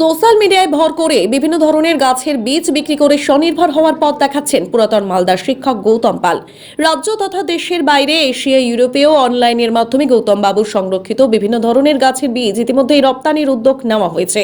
Social মিডিয়ায় ভর করে বিভিন্ন ধরনের গাছের বীজ বিক্রি করে স্বনির্ভর হওয়ার পথ দেখাচ্ছেন পুরাতন মালদার শিক্ষক গৌতম পাল। রাজ্য তথা দেশের বাইরে এশিয়া, ইউরোপেও অনলাইনের মাধ্যমে গৌতম বাবুর সংরক্ষিত বিভিন্ন ধরনের গাছের বীজ ইতিমধ্যেই রপ্তানির উদ্যোগ নেওয়া হয়েছে।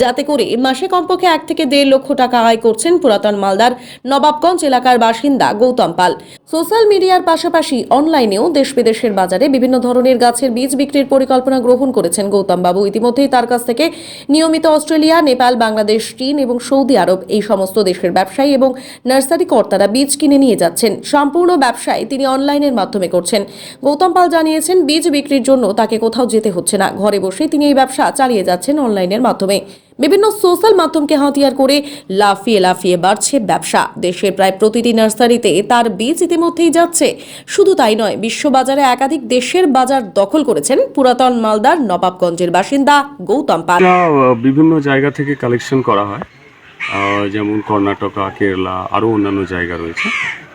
যাতে করে মাসে কমপক্ষে এক থেকে দেড় লক্ষ টাকা আয় করছেন পুরাতন মালদার নবাবগঞ্জ এলাকার বাসিন্দা গৌতম পাল। সোশ্যাল মিডিয়ার পাশাপাশি অনলাইনেও দেশ বিদেশের বাজারে বিভিন্ন ধরনের গাছের বীজ বিক্রির পরিকল্পনা গ্রহণ করেছেন গৌতম বাবু। ইতিমধ্যেই তার কাছ থেকে নিয়মিত অস্ট্রেলিয়া, নেপাল, বাংলাদেশ, চীন এবং সৌদি আরব এই সমস্ত দেশের ব্যবসায়ী এবং নার্সারি কর্তারা বীজ কিনে নিয়ে যাচ্ছেন। সম্পূর্ণ ব্যবসায় তিনি অনলাইনের মাধ্যমে করছেন। গৌতম পাল জানিয়েছেন, বীজ বিক্রির জন্য তাকে কোথাও যেতে হচ্ছে না। ঘরে বসে তিনি এই ব্যবসা চালিয়ে যাচ্ছেন অনলাইনের মাধ্যমে। বিভিন্ন সোশ্যাল মাধ্যমকে হাতিয়ার করে লাফিয়ে লাফিয়ে বাড়ছে ব্যবসা। দেশের প্রায় প্রতিটি নার্সারিতে তার বীজ ইতিমধ্যেই যাচ্ছে। শুধু তাই নয়, বিশ্ববাজারে একাধিক দেশের বাজার দখল করেছেন পুরাতন মালদার নবাবগঞ্জের বাসিন্দা গৌতম পাল। বিভিন্ন জায়গা থেকে কালেকশন করা হয়। যেমন কর্ণাটকা, কেরালা, আরও অন্যান্য জায়গা রয়েছে।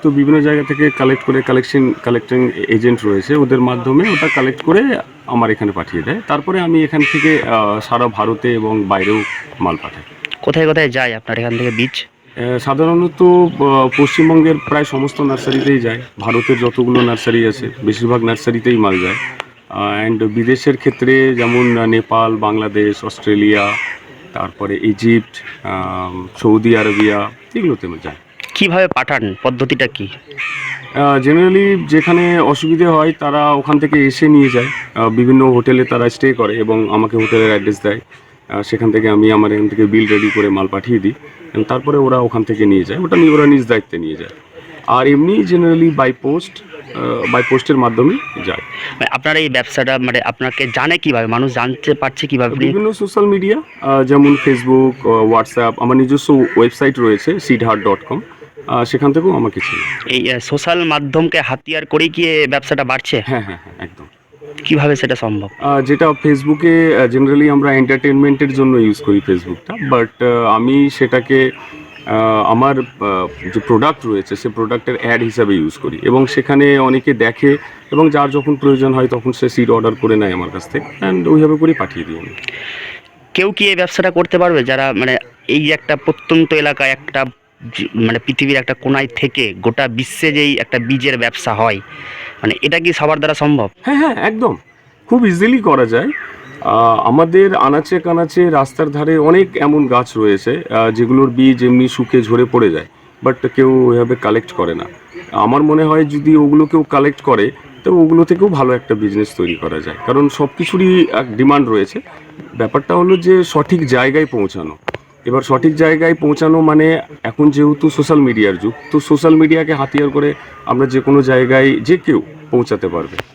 তো বিভিন্ন জায়গা থেকে কালেক্ট করে কালেকশন, কালেক্টিং এজেন্ট রয়েছে। ওদের মাধ্যমে ওটা কালেক্ট করে আমার এখানে পাঠিয়ে দেয়। তারপরে আমি এখান থেকে সারা ভারতে এবং বাইরেও মাল পাঠাই। কোথায় কোথায় যায় আপনার এখান থেকে বীজ? সাধারণত পশ্চিমবঙ্গের প্রায় সমস্ত নার্সারিতেই যায়। ভারতের যতগুলো নার্সারি আছে বেশিরভাগ নার্সারিতেই মাল যায়। অ্যান্ড বিদেশের ক্ষেত্রে যেমন নেপাল বাংলাদেশ অস্ট্রেলিয়া তারপরে ইজিপ্ট সৌদি আরবিয়া এগুলোতে যায়। কীভাবে পাঠান? পদ্ধতিটা কি? জেনারেলি যেখানে অসুবিধে হয় তারা ওখান থেকে এসে নিয়ে যায়। বিভিন্ন হোটেলে তারা স্টে করে এবং আমাকে হোটেলের অ্যাড্রেস দেয়। সেখান থেকে আমি আমার এখান থেকে বিল রেডি করে মাল পাঠিয়ে দিই। এবং তারপরে ওরা ওখান থেকে নিয়ে যায়। ওটা নিয়ে ওরা নিজ দায়িত্বে নিয়ে যায়। আর এমনি জেনারেলি বাই পোস্ট বাই পোস্টের মাধ্যমে যায়। মানে আপনার এই ব্যবসাটা মানে আপনাকে জানে কীভাবে? মানুষ জানতে পারছে কীভাবে? বিভিন্ন সোশ্যাল মিডিয়া যেমন ফেসবুক হোয়াটসঅ্যাপ আমার নিজস্ব ওয়েবসাইট রয়েছে সিডহার্ট ডট কম সেখান থেকেও আমাকে ছিল। এই সোশ্যাল মাধ্যমকে হাতিয়ার করেই কি এই ব্যবসাটা বাড়ছে? হ্যাঁ হ্যাঁ হ্যাঁ একদম। কীভাবে সেটা সম্ভব? যেটা ফেসবুকে জেনারেলি আমরা এন্টারটেনমেন্টের জন্য ইউজ করি ফেসবুকটা বাট আমি সেটাকে আমার যে প্রোডাক্ট রয়েছে সে প্রোডাক্টের অ্যাড হিসাবে ইউজ করি। এবং সেখানে অনেকে দেখে এবং যার যখন প্রয়োজন হয় তখন সে সিট অর্ডার করে নেয় আমার কাছ থেকে অ্যান্ড ওইভাবে করেই পাঠিয়ে দিই আমি। কেউ কি এই ব্যবসাটা করতে পারবে? যারা মানে এই একটা প্রত্যন্ত এলাকায় একটা মানে পৃথিবীর একটা কোনায় থেকে গোটা বিশ্বে যেই একটা বীজের ব্যবসা হয় মানে এটা কি সবার দ্বারা সম্ভব? হ্যাঁ হ্যাঁ একদম। খুব ইজিলি করা যায়। আমাদের আনাচে কানাচে রাস্তার ধারে অনেক এমন গাছ রয়েছে যেগুলোর বীজ এমনি শুকে ঝরে পড়ে যায় বাট কেউ ওইভাবে কালেক্ট করে না। আমার মনে হয় যদি ওগুলো কেউ কালেক্ট করে, তো ওগুলো থেকেও ভালো একটা বিজনেস তৈরি করা যায়। কারণ সব কিছুরই এক ডিমান্ড রয়েছে। ব্যাপারটা হলো যে সঠিক জায়গায় পৌঁছানো। এবার সঠিক জায়গায় পৌঁছানো মানে এখন যেহেতু সোশ্যাল মিডিয়ার যুগ, তো সোশ্যাল মিডিয়াকে হাতিয়ার করে আমরা যে কোনো জায়গায় যে কেউ পৌঁছাতে পারবে।